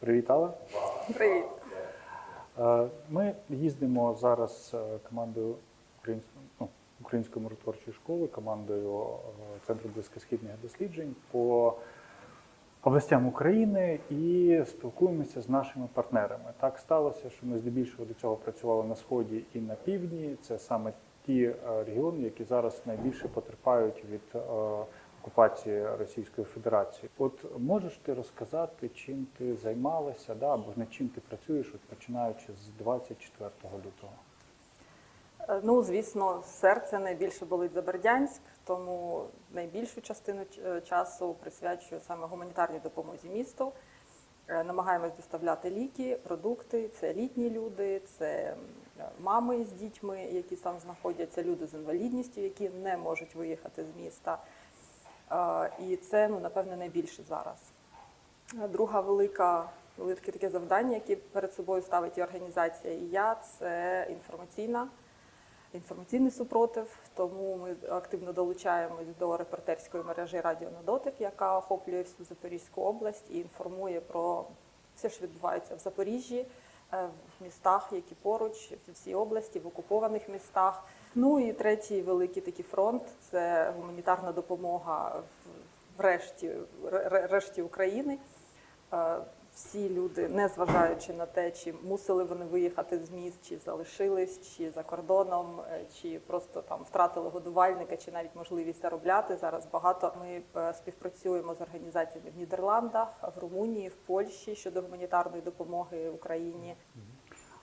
Привіт, Алла. Привіт. Е, Ми їздимо зараз е, командою української, ну, української миротворчої школи, командою е, Центру близькосхідних досліджень по областям України і спілкуємося з нашими партнерами. Так сталося, що ми здебільшого до цього працювали на сході і на півдні. Це саме ті регіони, які зараз найбільше потерпають від окупації Російської Федерації. От можеш ти розказати, чим ти займалася, да, або над чим ти працюєш, от починаючи з 24 лютого? Е, Ну, звісно, серце найбільше болить за Бердянськ, тому найбільшу частину е, часу присвячую саме гуманітарній допомозі місту. Е, Намагаємось доставляти ліки, продукти. Це літні люди, це мами з дітьми, які там знаходяться, люди з інвалідністю, які не можуть виїхати з міста. І це, ну, напевне, найбільше зараз. Друга велика, велике таке завдання, яке перед собою ставить і організація, і я це інформаційна, інформаційний супротив. Тому ми активно долучаємось до репортерської мережі Радіо на дотик, яка охоплює всю Запорізьку область і інформує про все, що відбувається в Запоріжжі, е, в містах, які поруч, в всій області, в окупованих містах. Ну і третій великий такий фронт це гуманітарна допомога в- решті, решті України. Е, Всі люди, незважаючи на те, чи мусили вони виїхати з міст, чи залишились, чи за кордоном, е, чи просто там втратили годувальника, чи навіть можливість заробляти. Зараз багато ми е, співпрацюємо з організаціями в Нідерландах, в Румунії, в Польщі щодо гуманітарної допомоги Україні.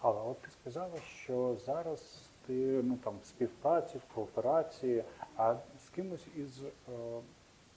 Але от ти сказала, що зараз ну там співпраці, в кооперації, а з кимось із е,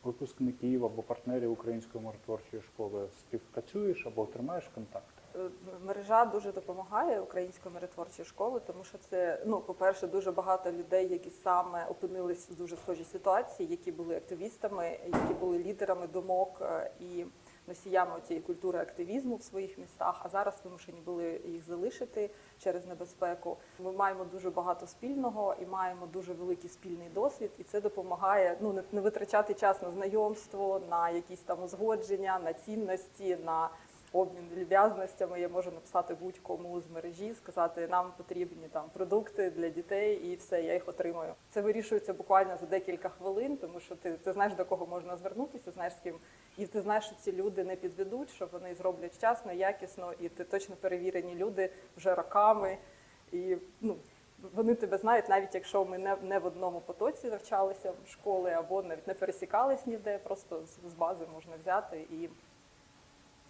випускників або партнерів Української миротворчої школи співпрацюєш або тримаєш контакт? Е, Мережа дуже допомагає української миротворчої школи, тому що це ну, по-перше, дуже багато людей, які саме опинились в дуже схожій ситуації, які були активістами, які були лідерами думок е, і носіями цієї культури активізму в своїх містах. А зараз вимушені були їх залишити через небезпеку. Ми маємо дуже багато спільного і маємо дуже великий спільний досвід, і це допомагає ну не- витрачати час на знайомство, на якісь там узгодження, на цінності, на обмін люб'язностями. Я можу написати будь-кому з мережі, сказати, нам потрібні там продукти для дітей, і все, я їх отримую. Це вирішується буквально за декілька хвилин, тому що ти, ти знаєш до кого можна звернутися, знаєш з ким, і ти знаєш, що ці люди не підведуть, що вони зроблять вчасно, якісно, і ти точно перевірені люди вже роками. І ну. Вони тебе знають, навіть якщо ми не, не в одному потоці навчалися в школи, або навіть не пересікались ніде, просто з, з бази можна взяти і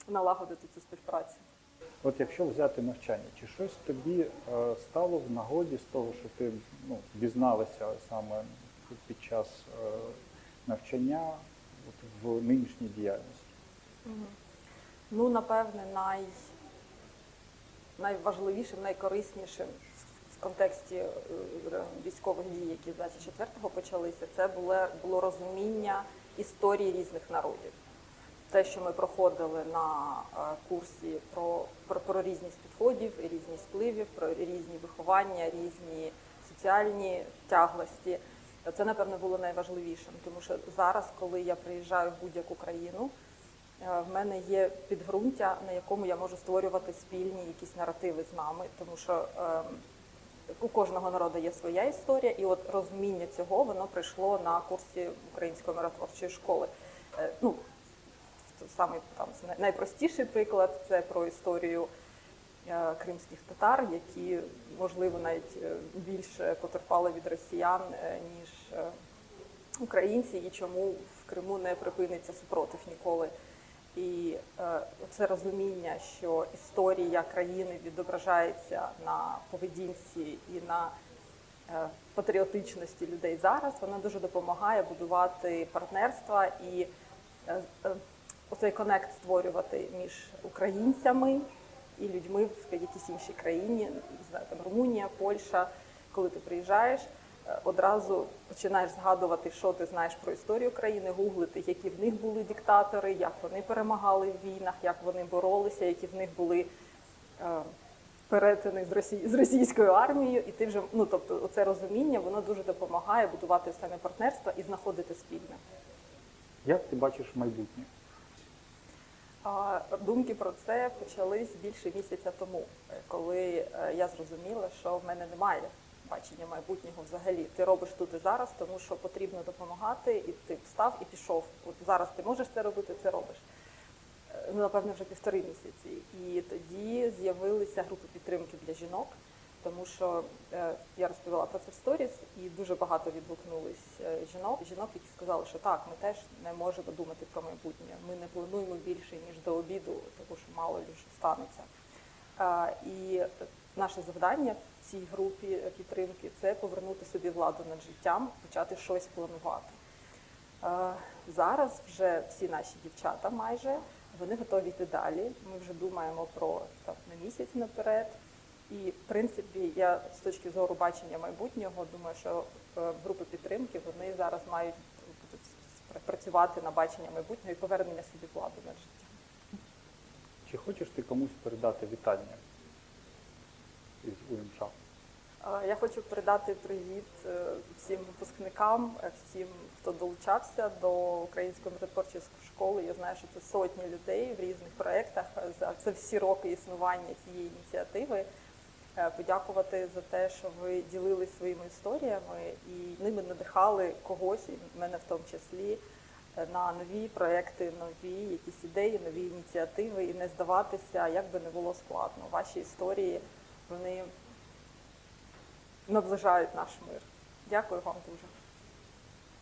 налагодити цю співпрацю. От якщо взяти навчання, чи щось тобі е, стало в нагоді з того, що ти ну, дізналася саме під час е, навчання от, в нинішній діяльності? Ну, напевне, най... найважливішим, найкориснішим в контексті е, військових дій, які з 24-го почалися, це було, було розуміння історії різних народів. Те, що ми проходили на е, курсі про, про, про різність підходів, різність впливів, про різні виховання, різні соціальні тяглості, це, напевно, було найважливішим. Тому що зараз, коли я приїжджаю в будь-яку країну, Е, В мене є підґрунтя, на якому я можу створювати спільні якісь наративи з нами, тому що ем, у кожного народу є своя історія, і от розуміння цього воно прийшло на курсі української миротворчої школи. Е, Ну, саме там найпростіший приклад це про історію е, кримських татар, які можливо навіть е, більше потерпали від росіян е, ніж українці, і чому в Криму не припиниться супротив ніколи. І це розуміння, що історія країни відображається на поведінці і на патріотичності людей зараз, вона дуже допомагає будувати партнерства і оцей конект створювати між українцями і людьми в якійсь іншій країні, не знаю, там Румунія, Польща. Коли ти приїжджаєш, е, одразу починаєш згадувати, що ти знаєш про історію країни, гуглити, які в них були диктатори, як вони перемагали в війнах, як вони боролися, які в них були е, перетини з Росі... з російською армією, і ти вже ну тобто, оце розуміння воно дуже допомагає будувати саме партнерства і знаходити спільне. Як ти бачиш майбутнє? А думки про це почались більше місяця тому, е, коли е, я зрозуміла, що в мене немає бачення майбутнього взагалі. Ти робиш тут і зараз, тому що потрібно допомагати, і ти встав і пішов. От зараз ти можеш це робити, це робиш. Е, Ну, напевно, вже півтори місяці. І тоді з'явилися групи підтримки для жінок, тому що е, я розповіла про це в сторіс, і дуже багато відгукнулись е, жінок, жінок, які сказали, що так, ми теж не можемо думати про майбутнє. Ми не плануємо більше ніж до обіду, тому що мало ли що станеться. Е, І наше завдання в цій групі підтримки це повернути собі владу над життям, почати щось планувати. Зараз вже всі наші дівчата майже вони готові йти далі. Ми вже думаємо про там на місяць наперед. І в принципі, я з точки зору бачення майбутнього думаю, що е, групи підтримки вони зараз мають працювати на бачення майбутнього і повернення собі влади над життям. Чи хочеш ти комусь передати вітання із УМШ? Е, Я хочу передати привіт е, всім випускникам, всім, хто долучався до української миротворчої школи. Я знаю, що це сотні людей в різних проєктах за всі роки існування цієї ініціативи. Е, Подякувати за те, що ви ділились своїми історіями і ними надихали когось, і мене в тому числі, е, на нові проекти, нові якісь ідеї, нові ініціативи, і не здаватися, як би не було складно. Ваші історії вони наближають наш мир. Дякую вам дуже.